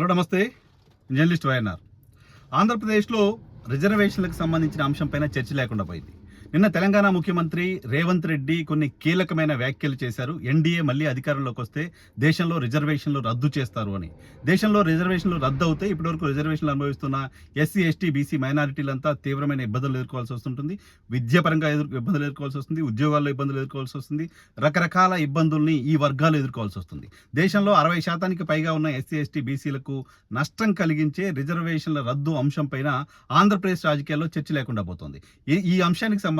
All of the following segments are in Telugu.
హలో నమస్తే. Journalist YNR. ఆంధ్రప్రదేశ్లో రిజర్వేషన్లకు సంబంధించిన అంశంపైన చర్చ లేకుండా పోయింది. నిన్న తెలంగాణ ముఖ్యమంత్రి రేవంత్ రెడ్డి కొన్ని కీలకమైన వ్యాఖ్యలు చేశారు. ఎన్డీఏ మళ్ళీ అధికారంలోకి వస్తే దేశంలో రిజర్వేషన్లు రద్దు చేస్తారు అని. దేశంలో రిజర్వేషన్లు రద్దు అవుతే ఇప్పటివరకు రిజర్వేషన్లు అనుభవిస్తున్న ఎస్సీ ఎస్టీ బీసీ మైనారిటీలంతా తీవ్రమైన ఇబ్బందులు ఎదుర్కోవాల్సి వస్తుంటుంది. విద్యాపరంగా ఎదురు ఇబ్బందులు ఎదుర్కోవాల్సి వస్తుంది. ఉద్యోగాల్లో ఇబ్బందులు ఎదుర్కోవాల్సి వస్తుంది. రకరకాల ఇబ్బందుల్ని ఈ వర్గాలు ఎదుర్కోవాల్సి వస్తుంది. దేశంలో అరవై శాతానికి పైగా ఉన్న ఎస్సీ ఎస్టీ బీసీలకు నష్టం కలిగించే రిజర్వేషన్ల రద్దు అంశం పైన ఆంధ్రప్రదేశ్ రాజకీయాల్లో చర్చ లేకుండా పోతుంది. ఈ- ఈ అంశానికి సంబంధించి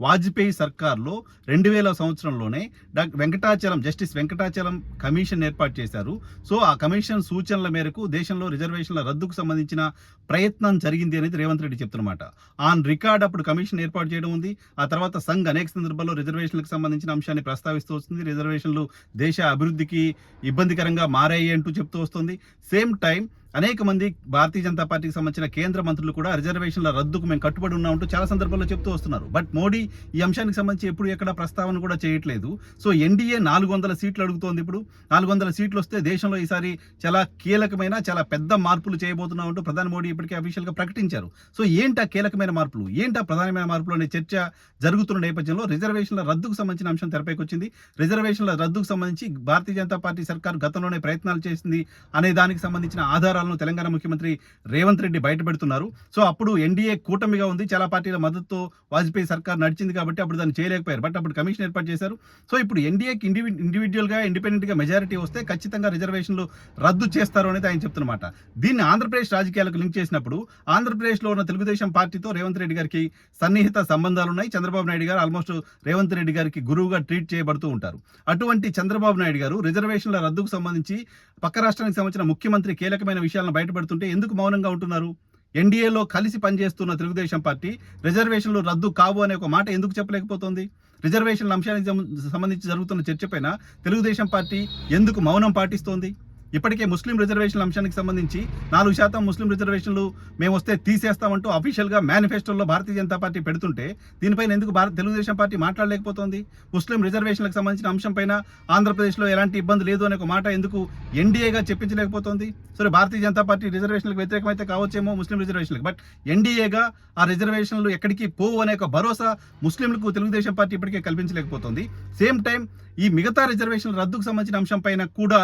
వాజ్పేయి సర్కార్లో రెండు వేల సంవత్సరంలోనే doctor Venkatachalam justice Venkatachalam commission ఏర్పాటు చేశారు. సో ఆ కమిషన్ సూచనల మేరకు దేశంలో రిజర్వేషన్ల రద్దుకు సంబంధించిన ప్రయత్నం జరిగింది అనేది రేవంత్ రెడ్డి చెప్తున్నమాట. ఆన్ రికార్డ్ అప్పుడు కమిషన్ ఏర్పాటు చేయడం ఉంది. ఆ తర్వాత సంఘ్ అనేక సందర్భాల్లో రిజర్వేషన్లకు సంబంధించిన అంశాన్ని ప్రస్తావిస్తూ వస్తుంది. రిజర్వేషన్లు దేశ అభివృద్ధికి ఇబ్బందికరంగా మారాయి అంటూ చెప్తూ వస్తుంది. సేమ్ టైం అనేక మంది భారతీయ జనతా పార్టీకి సంబంధించిన కేంద్ర మంత్రులు కూడా రిజర్వేషన్ల రద్దుకు మేము కట్టుబడి ఉన్నామంటూ చాలా సందర్భాల్లో చెప్తూ వస్తున్నారు. బట్ మోడీ ఈ అంశానికి సంబంధించి ఎప్పుడు ఎక్కడ ప్రస్తావన కూడా చేయట్లేదు. సో ఎన్డీఏ నాలుగు వందల సీట్లు అడుగుతోంది ఇప్పుడు. నాలుగు వందల సీట్లు వస్తే దేశంలో ఈసారి చాలా కీలకమైన చాలా పెద్ద మార్పులు చేయబోతున్నామంటూ ప్రధాని మోడీ ఇప్పటికే అఫీషియల్గా ప్రకటించారు. సో ఏంటా కీలకమైన మార్పులు? ఏంటా ప్రధానమైన మార్పులు అనే చర్చ జరుగుతున్న నేపథ్యంలో రిజర్వేషన్ల రద్దుకు సంబంధించిన అంశం తెరపైకి వచ్చింది. రిజర్వేషన్ల రద్దుకు సంబంధించి భారతీయ జనతా పార్టీ సర్కారు గతంలోనే ప్రయత్నాలు చేసింది అనే దానికి సంబంధించిన వివరాలను తెలంగాణ ముఖ్యమంత్రి రేవంత్ రెడ్డి బయటపెడుతున్నారు. సో అప్పుడు ఎన్డీఏ కూటమిగా ఉంది. చాలా పార్టీల మద్దతుతో వాజ్పేయి సర్కార్ నడిచింది కాబట్టి అప్పుడు దాన్ని చేయలేకపోయారు. బట్ అప్పుడు కమిషన్ ఏర్పాటు చేశారు. సో ఇప్పుడు ఎన్డీఏకి ఇండివి ఇండివిజువల్గా ఇండిపెండెంట్గా మెజారిటీ వస్తే ఖచ్చితంగా రిజర్వేషన్లు రద్దు చేస్తారు అనేది ఆయన చెప్తున్నమాట. దీన్ని ఆంధ్రప్రదేశ్ రాజకీయాలకు లింక్ చేసినప్పుడు ఆంధ్రప్రదేశ్లో ఉన్న తెలుగుదేశం పార్టీతో రేవంత్ రెడ్డి గారికి సన్నిహిత సంబంధాలు ఉన్నాయి. చంద్రబాబు నాయుడు గారు ఆల్మోస్ట్ రేవంత్ రెడ్డి గారికి గురువుగా ట్రీట్ చేయబడుతూ ఉంటారు. అటువంటి చంద్రబాబు నాయుడు గారు రిజర్వేషన్ల రద్దుకు సంబంధించి పక్క రాష్ట్రానికి సంబంధించిన ముఖ్యమంత్రి కీలకమైన విషయం విషయాలను బయటపెడుతుంటే ఎందుకు మౌనంగా ఉంటున్నారు? ఎన్డీఏలో కలిసి పనిచేస్తున్న తెలుగుదేశం పార్టీ రిజర్వేషన్లు రద్దు కావు అనే ఒక మాట ఎందుకు చెప్పలేకపోతుంది? రిజర్వేషన్ల అంశానికి సంబంధించి జరుగుతున్న చర్చపైన తెలుగుదేశం పార్టీ ఎందుకు మౌనం పాటిస్తోంది? ఇప్పటికే ముస్లిం రిజర్వేషన్ల అంశానికి సంబంధించి నాలుగు శాతం ముస్లిం రిజర్వేషన్లు మేము వస్తే తీసేస్తామంటూ అఫీషియల్గా మేనిఫెస్టోలో భారతీయ జనతా పార్టీ పెడుతుంటే దీనిపైన ఎందుకు భారత తెలుగుదేశం పార్టీ మాట్లాడలేకపోతుంది? ముస్లిం రిజర్వేషన్లకు సంబంధించిన అంశంపైన ఆంధ్రప్రదేశ్లో ఎలాంటి ఇబ్బంది లేదు అనే ఒక మాట ఎందుకు ఎన్డీఏగా చెప్పించలేకపోతుంది? సరే భారతీయ జనతా పార్టీ రిజర్వేషన్లకు వ్యతిరేకమైతే కావచ్చేమో ముస్లిం రిజర్వేషన్లకు. బట్ ఎన్డీఏగా ఆ రిజర్వేషన్లు ఎక్కడికి పోవు అనే ఒక భరోసా ముస్లింలకు తెలుగుదేశం పార్టీ ఇప్పటికే కల్పించలేకపోతుంది. సేమ్ టైం ఈ మిగతా రిజర్వేషన్ల రద్దుకు సంబంధించిన అంశం పైన కూడా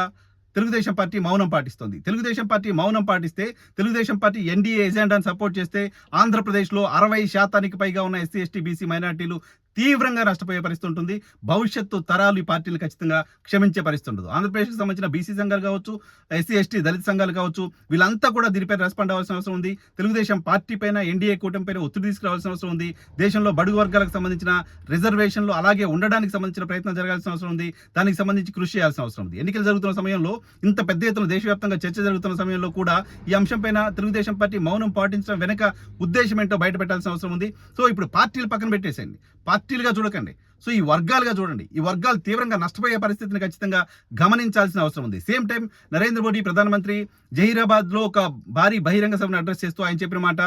తెలుగుదేశం పార్టీ మౌనం పాటిస్తుంది. తెలుగుదేశం పార్టీ మౌనం పాటిస్తే తెలుగుదేశం పార్టీ ఎన్డీఏ ఎజెండాను సపోర్ట్ చేస్తే ఆంధ్రప్రదేశ్లో అరవై శాతానికి పైగా ఉన్న ఎస్సీ ఎస్టీ బీసీ మైనార్టీలు తీవ్రంగా నష్టపోయే పరిస్థితి ఉంటుంది. భవిష్యత్తు తరాలు ఈ పార్టీని ఖచ్చితంగా క్షమించే పరిస్థితి ఉండదు. ఆంధ్రప్రదేశ్కి సంబంధించిన బీసీ సంఘాలు కావచ్చు ఎస్సీ ఎస్టీ దళిత సంఘాలు కావచ్చు వీళ్ళంతా కూడా దీనిపై రెస్పాండ్ అవ్వాల్సిన అవసరం ఉంది. తెలుగుదేశం పార్టీ పైన ఎన్డీఏ కూటమి పైన ఒత్తిడి తీసుకురావాల్సిన అవసరం ఉంది. దేశంలో బడుగు వర్గాలకు సంబంధించిన రిజర్వేషన్లు అలాగే ఉండడానికి సంబంధించిన ప్రయత్నం జరగాల్సిన అవసరం ఉంది. దానికి సంబంధించి కృషి చేయాల్సిన అవసరం ఉంది. ఎన్నికలు జరుగుతున్న సమయంలో ఇంత పెద్ద ఎత్తున దేశవ్యాప్తంగా చర్చ జరుగుతున్న సమయంలో కూడా ఈ అంశం పైన తెలుగుదేశం పార్టీ మౌనం పాటించడం వెనక ఉద్దేశం ఏంటో బయట పెట్టాల్సిన అవసరం ఉంది. సో ఇప్పుడు పార్టీలు పక్కన పెట్టేసేయండి. పార్టీలుగా చూడకండి. సో ఈ వర్గాలుగా చూడండి. ఈ వర్గాలు తీవ్రంగా నష్టపోయే పరిస్థితిని ఖచ్చితంగా గమనించాల్సిన అవసరం ఉంది. సేమ్ టైం నరేంద్ర మోడీ ప్రధానమంత్రి జహీరాబాద్లో ఒక భారీ బహిరంగ సభను అడ్రస్ చేస్తూ ఆయన చెప్పిన మాట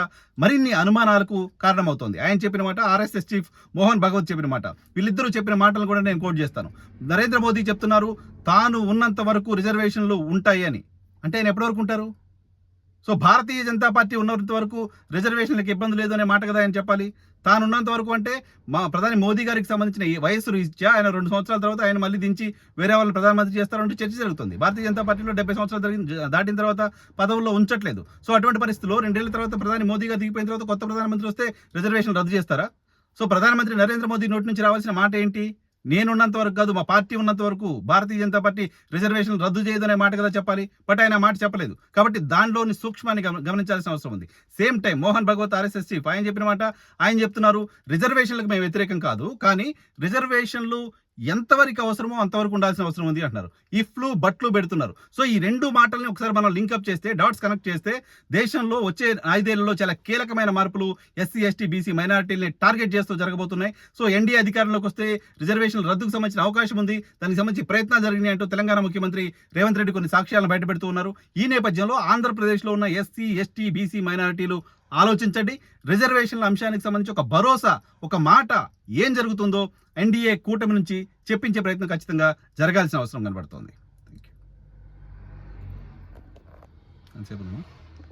మరిన్ని అనుమానాలకు కారణమవుతోంది. ఆయన చెప్పిన మాట ఆర్ఎస్ఎస్ చీఫ్ మోహన్ భగవత్ చెప్పిన మాట. వీళ్ళిద్దరూ చెప్పిన మాటలు కూడా నేను కోట్ చేస్తాను. నరేంద్ర మోదీ చెప్తున్నారు తాను ఉన్నంత వరకు రిజర్వేషన్లు ఉంటాయి అని అంటే ఆయన ఎప్పటి వరకు ఉంటారు? సో భారతీయ జనతా పార్టీ ఉన్నంత వరకు రిజర్వేషన్లకు ఇబ్బంది లేదు అనే మాట కదా ఆయన చెప్పాలి. తాను ఉన్నంత వరకు అంటే మా ప్రధాని మోదీ గారికి సంబంధించిన ఈ వయస్సు ఇచ్చా ఆయన రెండు సంవత్సరాల తర్వాత ఆయన మళ్ళీ దించి వేరే వాళ్ళని ప్రధానమంత్రి చేస్తారంటూ చర్చ జరుగుతుంది. భారతీయ జనతా పార్టీలో డెబ్బై సంవత్సరాలు జరిగిన దాటిన తర్వాత పదవుల్లో ఉంచట్లేదు. సో అటువంటి పరిస్థితుల్లో రెండేళ్ళ తర్వాత ప్రధాని మోదీ గారు దిగిపోయిన తర్వాత కొత్త ప్రధానమంత్రి వస్తే రిజర్వేషన్ రద్దు చేస్తారా? సో ప్రధానమంత్రి నరేంద్ర మోదీ నోటి నుంచి రావాల్సిన మాట ఏంటి? నేనున్నంత వరకు కాదు మా పార్టీ ఉన్నంత వరకు భారతీయ జనతా పార్టీ రిజర్వేషన్ రద్దు చేయదనే మాట కదా చెప్పాలి? బట్ ఆయన మాట చెప్పలేదు. కాబట్టి దానిలోని సూక్ష్మాన్ని గమనించాల్సిన అవసరం ఉంది. Same time Mohan Bhagwat RSS chief ఆయన చెప్పిన మాట ఆయన చెప్తున్నారు రిజర్వేషన్లకు మేము వ్యతిరేకం కాదు కానీ రిజర్వేషన్లు ఎంతవరకు అవసరమో అంతవరకు ఉండాల్సిన అవసరం ఉంది అంటున్నారు. ఇఫ్లు బట్లు పెడుతున్నారు. సో ఈ రెండు మాటల్ని ఒకసారి మనం లింకప్ చేస్తే డాట్స్ కనెక్ట్ చేస్తే దేశంలో వచ్చే ఐదేళ్ళలో చాలా కీలకమైన మార్పులు ఎస్సీ ఎస్టీ బీసీ మైనారిటీని టార్గెట్ చేస్తూ జరగబోతున్నాయి. సో ఎన్డీఏ అధికారంలోకి వస్తే రిజర్వేషన్ల రద్దుకు సంబంధించిన అవకాశం ఉంది. దానికి సంబంధించి ప్రయత్నాలు జరిగినాయి అంటూ తెలంగాణ ముఖ్యమంత్రి రేవంత్ రెడ్డి కొన్ని సాక్ష్యాలను బయటపెడుతూ ఉన్నారు. ఈ నేపథ్యంలో ఆంధ్రప్రదేశ్లో ఉన్న ఎస్సీ ఎస్టీ బీసీ మైనారిటీలు ఆలోచించండి. రిజర్వేషన్ల అంశానికి సంబంధించి ఒక భరోసా ఒక మాట ఏం జరుగుతుందో ఎన్డీఏ కూటమి నుంచి చెప్పించే ప్రయత్నం ఖచ్చితంగా జరగాల్సిన అవసరం కనబడుతోంది. Thank you